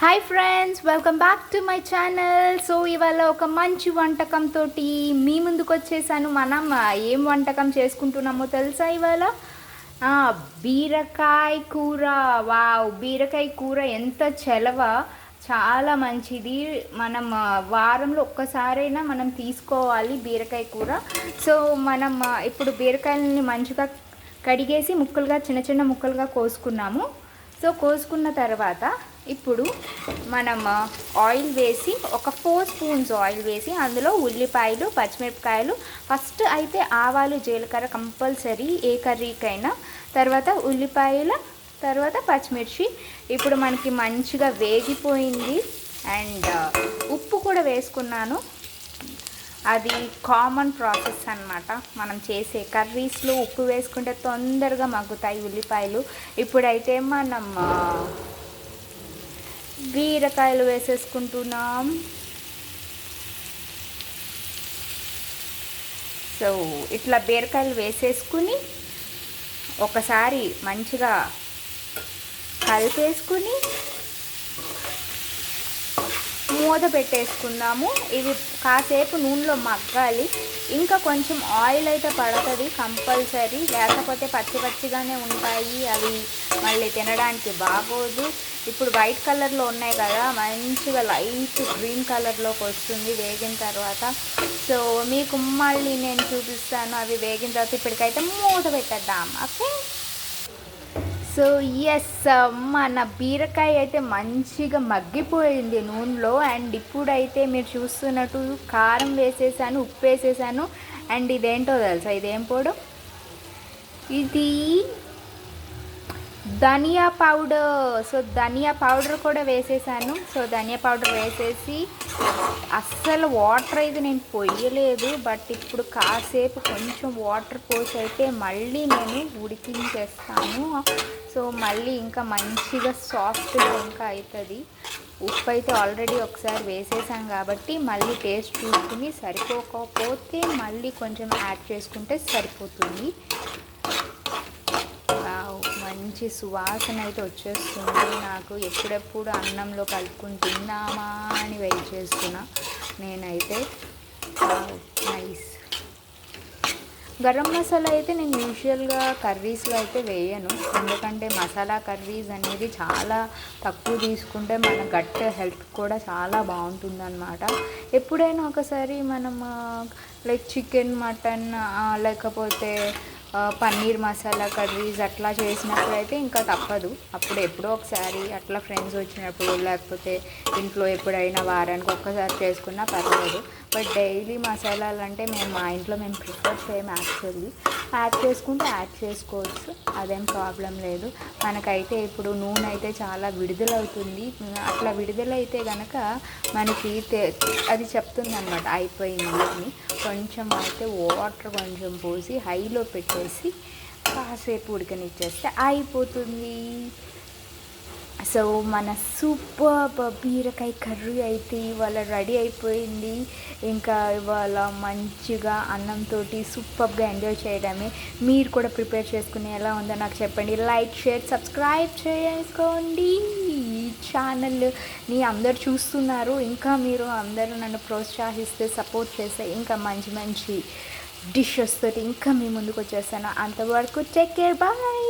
Hi friends welcome back to my channel so ఇవాళ ఒక మంచి వంటకంతో మీ ముందుకు వచ్చేసాను. మనం ఏం వంటకం చేసుకుంటున్నామో తెలుసా ఇవాళ? బీరకాయ కూర. వావ్ బీరకాయ కూర ఎంత చెలవ. చాలా మంచిది. మనం వారంలో ఒక్కసారైనా మనం తీసుకోవాలి బీరకాయ కూర. సో మనం ఇప్పుడు బీరకాయలని మంచిగా కడిగేసి ముక్కలుగా చిన్న చిన్న ముక్కలుగా కోసుకున్నాము. సో కోసుకున్న తర్వాత ఇప్పుడు మనం ఆయిల్ వేసి ఒక ఫోర్ స్పూన్స్ ఆయిల్ వేసి అందులో ఉల్లిపాయలు పచ్చిమిరపకాయలు ఫస్ట్ అయితే ఆవాలు జీలకర్ర కంపల్సరీ ఏ కర్రీకైనా తర్వాత ఉల్లిపాయల తర్వాత పచ్చిమిర్చి. ఇప్పుడు మనకి మంచిగా వేగిపోయింది. అండ్ ఉప్పు కూడా వేసుకున్నాను. అది కామన్ ప్రాసెస్ అన్నమాట. మనం చేసే కర్రీస్లో ఉప్పు వేసుకుంటే తొందరగా మగ్గుతాయి ఉల్లిపాయలు. ఇప్పుడైతే మనం బీరకాయలు వేసేసుకుంటున్నాం. సో ఇట్లా బీరకాయలు వేసేసుకుని ఒకసారి మంచిగా కలిపేసుకుని మూత పెట్టేసుకుందాము. ఇవి కాసేపు నూనెలో మగ్గాలి. ఇంకా కొంచెం ఆయిల్ అయితే పడుతుంది కంపల్సరీ. లేకపోతే పచ్చి పచ్చిగానే ఉంటాయి. అవి మళ్ళీ తినడానికి బాగోదు. ఇప్పుడు వైట్ కలర్లో ఉన్నాయి కదా మంచిగా లైట్ గ్రీన్ కలర్లోకి వస్తుంది వేగిన తర్వాత. సో మీకు మళ్ళీ నేను చూపిస్తాను అవి వేగిన తర్వాత. ఇప్పటికైతే మూత పెట్టేద్దాం. ఓకే? సో ఎస్ మన బీరకాయ అయితే మంచిగా మగ్గిపోయింది నూనెలో. అండ్ ఇప్పుడైతే మీరు చూస్తున్నట్టు కారం వేసేసాను ఉప్పు వేసేసాను. అండ్ ఇదేంటో తెలుసా? ఇదేం పొడు? ఇది ధనియా పౌడర్. సో ధనియా పౌడర్ కూడా వేసేసాను. సో ధనియా పౌడర్ వేసేసి అస్సలు వాటర్ అయితే నేను పొయ్యలేదు. బట్ ఇప్పుడు కాసేపు కొంచెం వాటర్ పోసి అయితే మళ్ళీ నేను ఉడికించేస్తాను. సో మళ్ళీ ఇంకా మంచిగా సాఫ్ట్గా ఇంకా అవుతుంది ఉప్పు అయితే ఆల్రెడీ ఒకసారి వేసేసాం కాబట్టి మళ్ళీ టేస్ట్ చూసుకుని సరిపోకపోతే మళ్ళీ కొంచెం యాడ్ చేసుకుంటే సరిపోతుంది. మంచి సువాసన అయితే వచ్చేస్తుంది. నాకు ఎప్పుడెప్పుడు అన్నంలో కలుపుకుని తిందామా అని వెయిట్ చేస్తున్నా. నేనైతే నైస్ గరం మసాలా అయితే నేను యూజువల్గా కర్రీస్లో అయితే వేయను. ఎందుకంటే మసాలా కర్రీస్ అనేది చాలా తక్కువ తీసుకుంటే మన గట్ హెల్త్ కూడా చాలా బాగుంటుందన్నమాట. ఎప్పుడైనా ఒకసారి మనం లైక్ చికెన్ మటన్ లేకపోతే పన్నీర్ మసాలా కర్రీస్ అట్లా చేసినప్పుడు అయితే ఇంకా తప్పదు. అప్పుడు ఎప్పుడో ఒకసారి అట్లా ఫ్రెండ్స్ వచ్చినప్పుడు లేకపోతే ఇంట్లో ఎప్పుడైనా వారానికి ఒక్కసారి చేసుకున్నా పర్లేదు. బట్ డైలీ మసాలాలు అంటే మేము మా ఇంట్లో మేము ప్రిఫర్ చేయము యాక్చువల్లీ యాడ్ చేసుకుంటే యాడ్ చేసుకోవచ్చు. అదేం ప్రాబ్లం లేదు. మనకైతే ఇప్పుడు నూనె అయితే చాలా విడుదలవుతుంది. అట్లా విడుదలైతే కనుక మనకి అది చెప్తుంది అనమాట అయిపోయింది అని కొంచెం అయితే వాటర్ కొంచెం పోసి హైలో పెట్టేసి కాసేపు ఉడకనిచ్చేస్తే అయిపోతుంది. సో మన సూపర్ బీరకాయ కర్రీ అయితే ఇవాళ రెడీ అయిపోయింది. ఇంకా ఇవాళ మంచిగా అన్నంతో సూపర్గా ఎంజాయ్ చేయడమే. మీరు కూడా ప్రిపేర్ చేసుకుని ఎలా ఉందో నాకు చెప్పండి. లైక్ షేర్ సబ్స్క్రైబ్ చేసుకోండి. ఈ ఛానల్ని అందరు చూస్తున్నారు. ఇంకా మీరు అందరూ నన్ను ప్రోత్సహిస్తే సపోర్ట్ చేస్తే ఇంకా మంచి మంచి డిషెస్ తోటి ఇంకా మీ ముందుకు వచ్చేస్తాను అంతవరకు టేక్ కేర్ బాయ్!